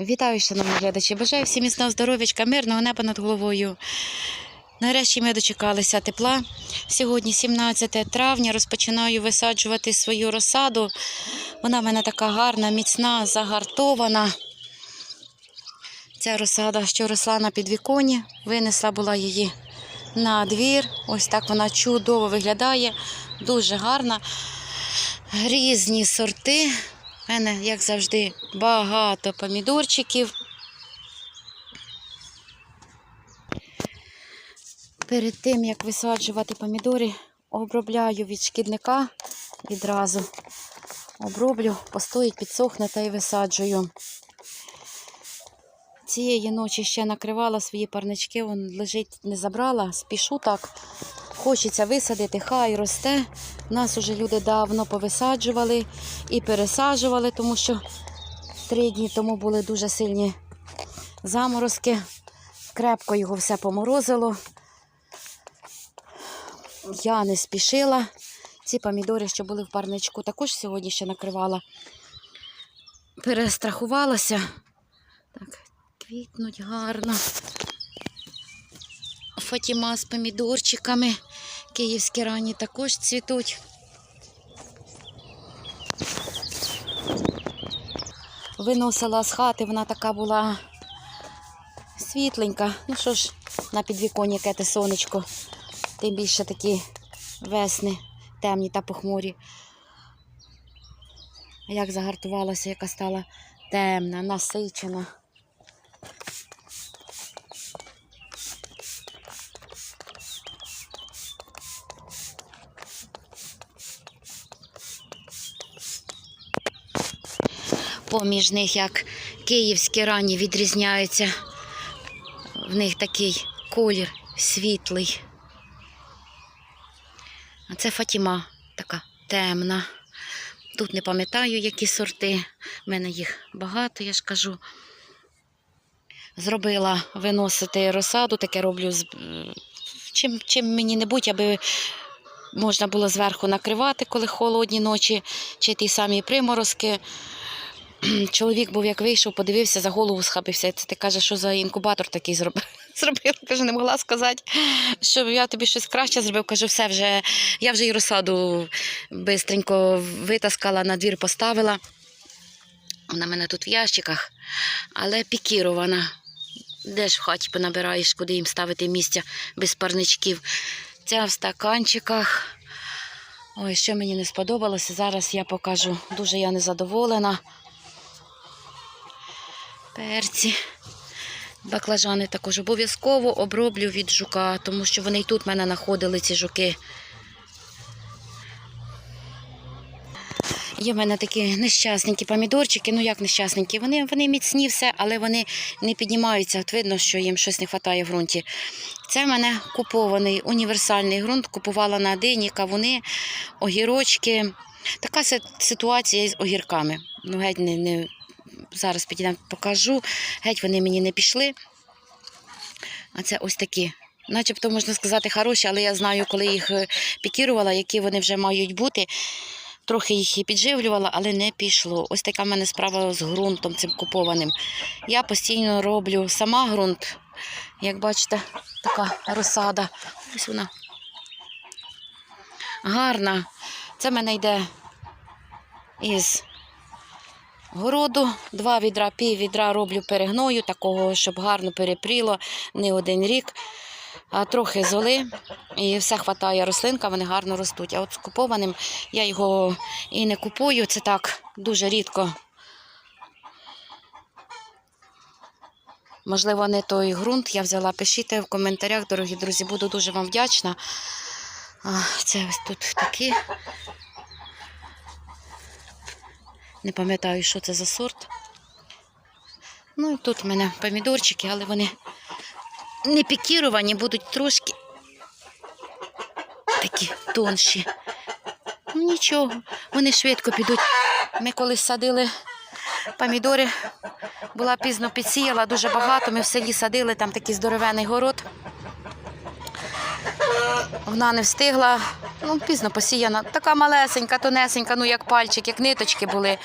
Вітаю, шановні глядачі. Бажаю всім міцного здоров'ячка, мирного неба над головою. Нарешті ми дочекалися тепла. Сьогодні, 17 травня, розпочинаю висаджувати свою розсаду. Вона в мене така гарна, міцна, загартована. Ця розсада, що росла на підвіконі, винесла була її на двір. Ось так вона чудово виглядає, дуже гарна. Різні сорти. У мене, як завжди, багато помідорчиків. Перед тим, як висаджувати помідори, обробляю від шкідника відразу. Оброблю, постоїть, підсохне та й висаджую. Цієї ночі ще накривала свої парнички, він лежить, не забрала, спішу так. Хочеться висадити, хай росте. Нас уже люди давно повисаджували і пересаджували, тому що три дні тому були дуже сильні заморозки. Крепко його все поморозило. Я не спішила. Ці помідори, що були в парничку, також сьогодні ще накривала. Перестрахувалася. Так, квітнуть гарно. Фатіма з помідорчиками. Київські ранні також цвітуть. Виносила з хати, вона така була світленька. Ну що ж, на підвіконні кете сонечко. Тим більше такі весни темні та похмурі. Як загартувалася, яка стала темна, насичена. Поміж них, як київські ранні відрізняються. В них такий колір світлий. А це Фатіма така темна. Тут не пам'ятаю, які сорти. У мене їх багато, я ж кажу. Зробила виносити розсаду, таке роблю з чим, чим мені не будь, аби можна було зверху накривати, коли холодні ночі, чи ті самі приморозки. Чоловік був як вийшов, подивився, за голову схапився. Це ти каже, що за інкубатор такий зробив. Зробила, каже, не могла сказати, що я тобі щось краще зробив. Кажу, все вже, я вже і розсаду бистренько витаскала, на двір поставила. Вона в мене тут в ящиках, але пікірована. Де ж в хаті понабираєш, куди їм ставити місця без парничків. Ця в стаканчиках. Ой, що мені не сподобалося, зараз я покажу. Дуже я незадоволена. Перці. Баклажани також обов'язково оброблю від жука, тому що вони і тут в мене знаходили ці жуки. Є в мене такі нещасненькі помідорчики. Ну як нещасненькі? Вони, вони міцні все, але вони не піднімаються. От видно, що їм щось не вистачає в ґрунті. Це в мене купований універсальний ґрунт. Купувала на дині, кавуни, огірочки. Така ситуація з огірками. Ну, геть не, не... Зараз підійдемо, покажу. Геть вони мені не пішли. А це ось такі. Начебто можна сказати хороші, але я знаю, коли їх е, пікірувала, які вони вже мають бути. Трохи їх і підживлювала, але не пішло. Ось така в мене справа з ґрунтом цим купованим. Я постійно роблю сама ґрунт. Як бачите, така розсада. Ось вона. Гарна. Це в мене йде із городу. Два відра, пів відра роблю перегною, такого, щоб гарно перепріло не один рік. А трохи золи і все хватає рослинка, вони гарно ростуть. А от з купованим я його і не купую, це так дуже рідко. Можливо, не той ґрунт я взяла. Пишіть в коментарях, дорогі друзі, буду дуже вам вдячна. Це ось тут такі. Не пам'ятаю, що це за сорт. Ну і тут в мене помідорчики, але вони не пікіровані, будуть трошки такі тонші. Нічого, вони швидко підуть. Ми колись садили помідори, була пізно підсіяла, дуже багато. Ми в селі садили, там такий здоровений город. Вона не встигла Ну, пізно посіяна. Така малесенька, тонесенька, ну як пальчик, як ниточки були.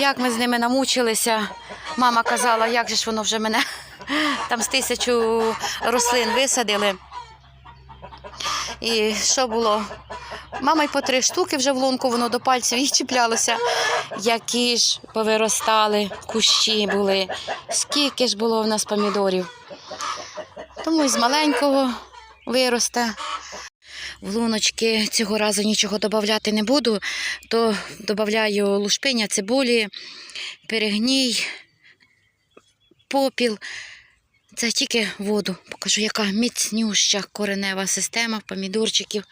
Як ми з ними намучилися. Мама казала, як же ж воно вже мене там з тисячу рослин висадили. І що було? Мама й по три штуки вже в лунку, воно до пальців їй чіплялося. Які ж повиростали кущі були. Скільки ж було в нас помідорів. Тому із маленького виросте. В луночки цього разу нічого додати не буду, то додаю лушпиня, цибулі, перегній, попіл. Це тільки воду. Покажу, яка міцнюща коренева система помідорчиків.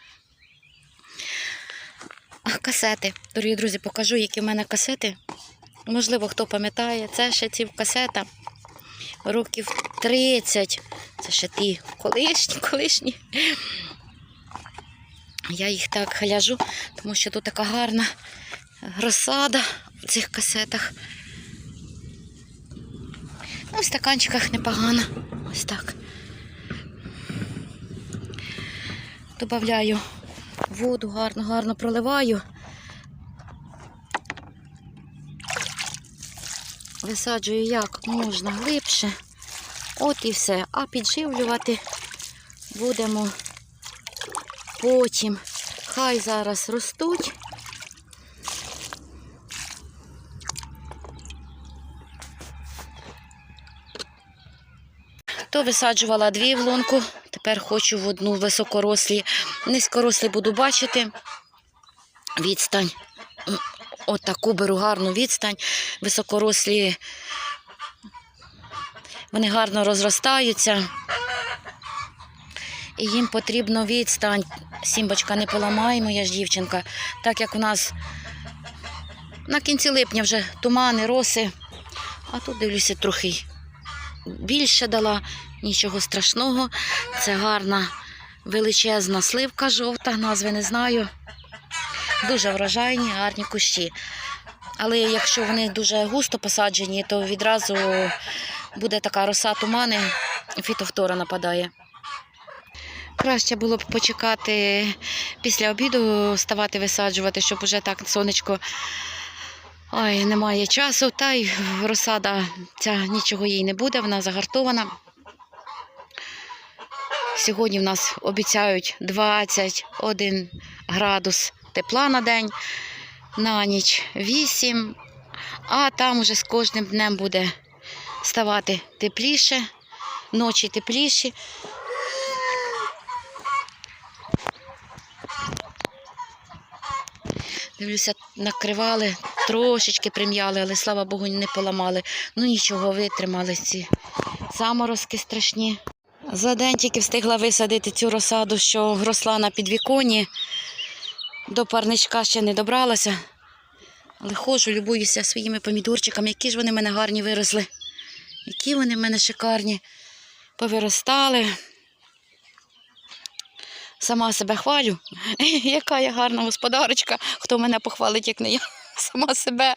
А касети. Дорогі друзі, покажу, які в мене касети. Можливо, хто пам'ятає, це ще ці касета. Років 30. Це ще ті колишні, колишні. Я їх так гляжу, тому що тут така гарна розсада в цих касетах. Ну, в стаканчиках непогано. Ось так. Добавляю воду, гарно, гарно проливаю. Висаджую як можна глибше. От і все. А підживлювати будемо потім. Хай зараз ростуть. То висаджувала дві в лунку, тепер хочу в одну високорослі. Низькорослі буду бачити. Відстань. Отаку беру гарну відстань. Високорослі вони гарно розростаються. І їм потрібно відстань. Сімбочка не поламай, моя ж дівчинка. Так як у нас на кінці липня вже тумани, роси. А тут дивлюся трохи більше дала, нічого страшного. Це гарна величезна сливка жовта, назви не знаю. Дуже врожайні, гарні кущі. Але якщо вони дуже густо посаджені, то відразу буде така роса тумани, фітофтора нападає. Краще було б почекати після обіду, ставати висаджувати, щоб уже так сонечко. Ой, немає часу, та й розсада ця нічого їй не буде, вона загартована. Сьогодні в нас обіцяють 21 градус тепла на день, на ніч 8, а там уже з кожним днем буде ставати тепліше, ночі тепліші. Дивлюся, накривали, трошечки прим'яли, але слава Богу, не поламали. Ну нічого, витримали ці заморозки страшні. За день тільки встигла висадити цю розсаду, що росла на підвіконні. До парничка ще не добралася. Але ходжу, любуюся своїми помідорчиками, які ж вони в мене гарні виросли. Які вони в мене шикарні. Повиростали. Сама себе хвалю. Яка я гарна господарочка. Хто мене похвалить, як не я. Сама себе.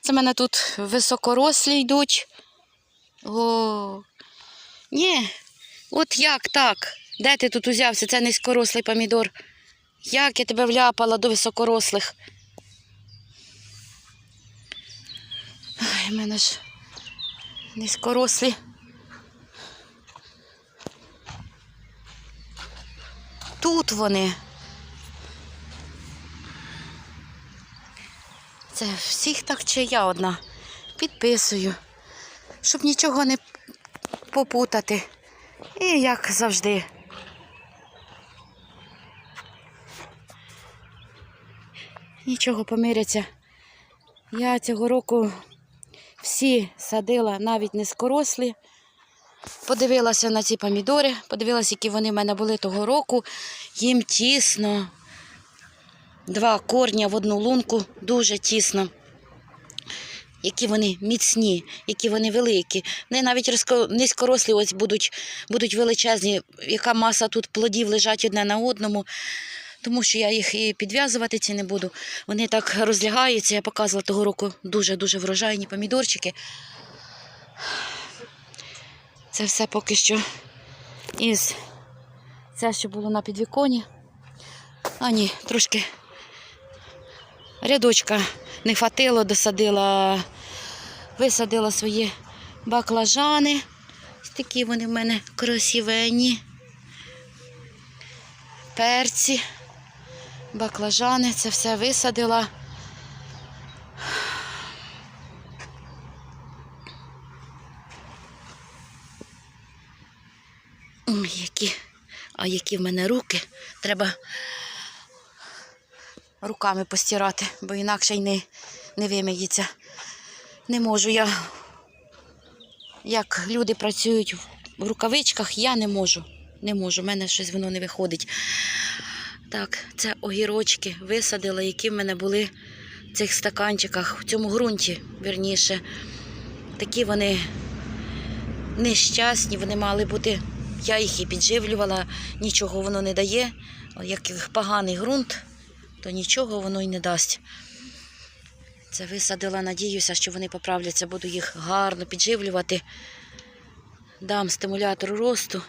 Це мене тут високорослі йдуть. О, ні. От як так? Де ти тут узявся? Це низькорослий помідор. Як я тебе вляпала до високорослих? Ай, мене ж низькорослі. Тут вони. Це всіх так чи я одна. Підписую, щоб нічого не попутати. І як завжди. Нічого помиряться. Я цього року всі садила навіть низькорослі. Подивилася на ці помідори, подивилася, які вони в мене були того року. Їм тісно. Два корня в одну лунку, дуже тісно. Які вони міцні, які вони великі. Вони навіть низькорослі ось будуть, будуть величезні, яка маса тут плодів лежать одне на одному. Тому що я їх і підв'язувати ці не буду. Вони так розлягаються. Я показувала того року дуже-дуже врожайні помідорчики. Це все поки що із це, що було на підвіконі. А ні, трошки рядочка не хватило, досадила, висадила свої баклажани. Такі вони в мене красивенні. Перці, баклажани, це все висадила. Ой, які, а які в мене руки. Треба руками постирати, бо інакше й не, не вимиється. Не можу я. Як люди працюють в рукавичках, я не можу. Не можу, в мене щось воно не виходить. Так, це огірочки висадила, які в мене були в цих стаканчиках, в цьому ґрунті, вірніше. Такі вони нещасні, вони мали бути. Я їх і підживлювала, нічого воно не дає. Як поганий ґрунт, то нічого воно й не дасть. Це висадила, надіюся, що вони поправляться, буду їх гарно підживлювати. Дам стимулятор росту.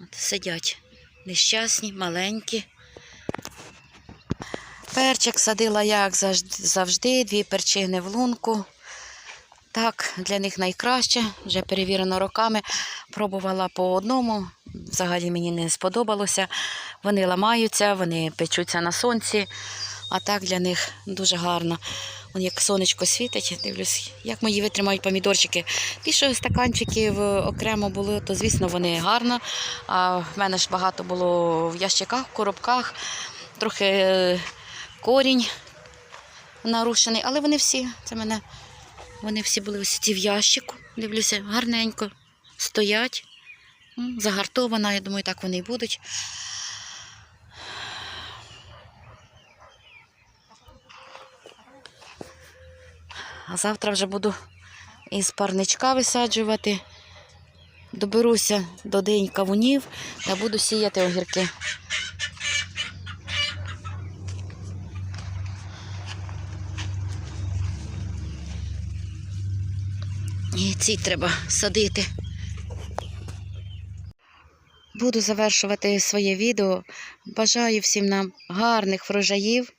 От сидять нещасні, маленькі. Перчик садила як завжди- дві перчини в лунку. Так, для них найкраще, вже перевірено роками. Пробувала по одному, взагалі мені не сподобалося. Вони ламаються, вони печуться на сонці, а так для них дуже гарно. Вон як сонечко світить, дивлюсь, як мої витримають помідорчики. Що стаканчиків окремо були, то звісно вони гарно. А в мене ж багато було в ящиках, в коробках, трохи е, корінь нарушений, але вони всі, це мене, вони всі були ось ці в ящику. Дивлюся, гарненько стоять. Загартована, я думаю, так вони і будуть. А завтра вже буду із парничка висаджувати. Доберуся до день кавунів та буду сіяти огірки. І ці треба садити. Буду завершувати своє відео. Бажаю всім нам гарних врожаїв,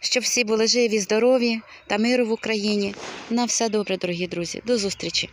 щоб всі були живі, здорові та миру в Україні. На все добре, дорогі друзі. До зустрічі!